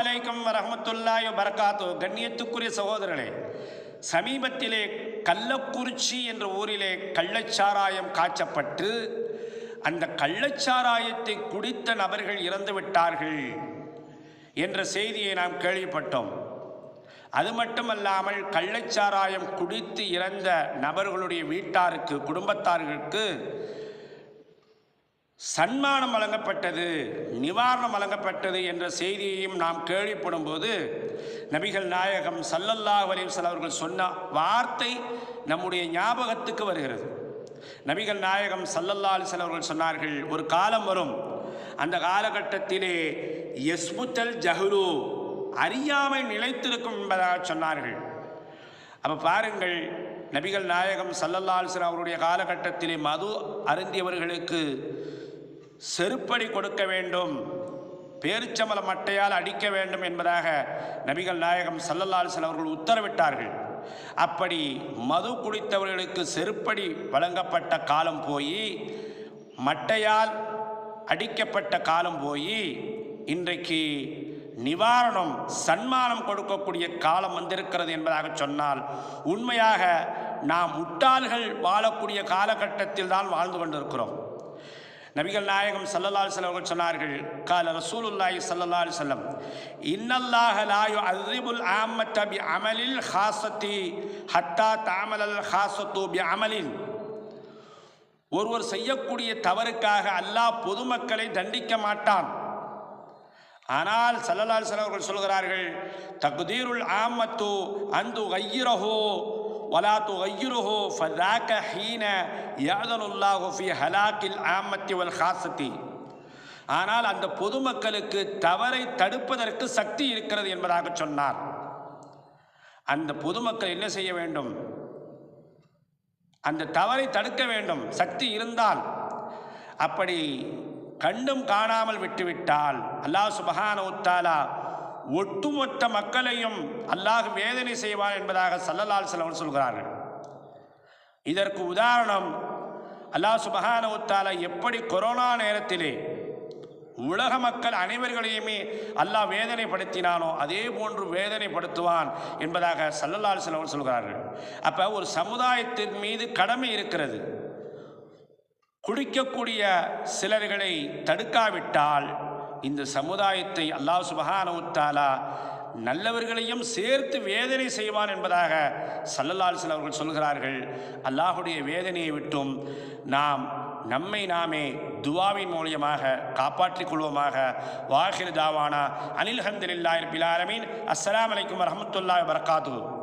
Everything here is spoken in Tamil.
அலைக்கம் வரமத்துல்லாய் வரகாத்து கண்ணியத்துக்குரிய சகோதரர்களே சமீபத்திலே கள்ளக்குறிச்சி என்ற ஊரிலே கள்ளச்சாராயம் காய்ச்சப்பட்டு அந்த கள்ளச்சாராயத்தை குடித்த நபர்கள் இறந்து விட்டார்கள் என்ற செய்தியை நாம் கேள்விப்பட்டோம். அது மட்டுமல்லாமல் கள்ளச்சாராயம் குடித்து இறந்த நபர்களுடைய வீட்டாருக்கு குடும்பத்தார்களுக்கு சன்மானம் வழங்கப்பட்டது நிவாரணம் வழங்கப்பட்டது என்ற செய்தியையும் நாம் கேள்விப்படும் போது நபிகள் நாயகம் சல்லல்லாஹ் அலைஹி அவர்கள் சொன்ன வார்த்தை நம்முடைய ஞாபகத்துக்கு வருகிறது. நபிகள் நாயகம் சல்லல்லா அலிசல் அவர்கள் சொன்னார்கள் ஒரு காலம் வரும் அந்த காலகட்டத்திலே எஸ்புத்தல் ஜஹ்ரு அறியாமை நிலைத்திருக்கும் என்பதாக சொன்னார்கள். அப்போ பாருங்கள் நபிகள் நாயகம் சல்லல்லா அலிசல் அவருடைய காலகட்டத்திலே மது அருந்தியவர்களுக்கு செருப்படி கொடுக்க வேண்டும். பேரிச்சமல மட்டையால் அடிக்க வேண்டும் என்பதாக நபிகள் நாயகம் சல்லல்லால் அவர்கள் உத்தரவிட்டார்கள். அப்படி மது குடித்தவர்களுக்கு செருப்படி வழங்கப்பட்ட காலம் போய் மட்டையால் அடிக்கப்பட்ட காலம் போய் இன்றைக்கு நிவாரணம் சன்மானம் கொடுக்கக்கூடிய காலம் வந்திருக்கிறது என்பதாக சொன்னால் உண்மையாக நாம் முட்டாள்கள் வாழக்கூடிய காலகட்டத்தில் தான் வாழ்ந்து கொண்டிருக்கிறோம். நபிகள் நாயகம் சல்லல்லா செல்லம் அவர்கள் சொன்னார்கள் கால ரசூலுல்லாய் சல்லல்லா செல்லம் இன்னல்லாஹ லாயு அஸ்ரிபுல் ஆமத்த பி அமலில் ஹாசத்தி ஹத்தா தாமலல் ஹாசத்து பி அமலின் ஒருவர் செய்யக்கூடிய தவறுக்காக அல்லாஹ் பொதுமக்களை தண்டிக்க மாட்டான். ஆனால் சல்லல்லா செல்லவர்கள் சொல்கிறார்கள் தகுதீருல் ஆமத்து அந்து ஐயிரஹோ ولا تغيره فذاك حين يأذن الله في هلاك العامة والخاصة ஆனால் அந்த பொதுமக்களுக்கு தவறை தடுப்பதற்கு சக்தி இருக்கிறது என்பதாக சொன்னார் அந்த பொதுமக்கள் என்ன செய்ய வேண்டும் அந்த தவறை தடுக்க வேண்டும் சக்தி இருந்தால் அப்படி கண்டும் காணாமல் விட்டுவிட்டால் அல்லாஹ் சுபஹான உத்தாலா ஒட்டுமொத்த மக்களையும் அல்லாஹ் வேதனை செய்வான் என்பதாக சல்லலால் செலவன் சொல்கிறார்கள். இதற்கு உதாரணம் அல்லாஹ் சுபஹான எப்படி கொரோனா நேரத்திலே உலக மக்கள் அனைவர்களையுமே அல்லாஹ் வேதனைப்படுத்தினானோ அதே போன்று வேதனைப்படுத்துவான் என்பதாக சல்லல்லால் செலவன் சொல்கிறார்கள். அப்போ ஒரு சமுதாயத்தின் மீது கடமை இருக்கிறது. குடிக்கக்கூடிய சிலர்களை தடுக்காவிட்டால் இந்த சமுதாயத்தை அல்லாஹ் சுபஹானவுத்தாலா நல்லவர்களையும் சேர்த்து வேதனை செய்வான் என்பதாக சல்லல்லால் அவர்கள் சொல்கிறார்கள். அல்லாஹுடைய வேதனையை விட்டும் நாம் நம்மை நாமே துவாவின் மூலியமாக காப்பாற்றிக் கொள்வோமாக. வாஹிர் தாவானா. அனில் ஹந்தில் இல்லாயிர் ஆலமீன். அஸ்லாம் வலைக்கம் வரமத்துல்லா வரகாத்து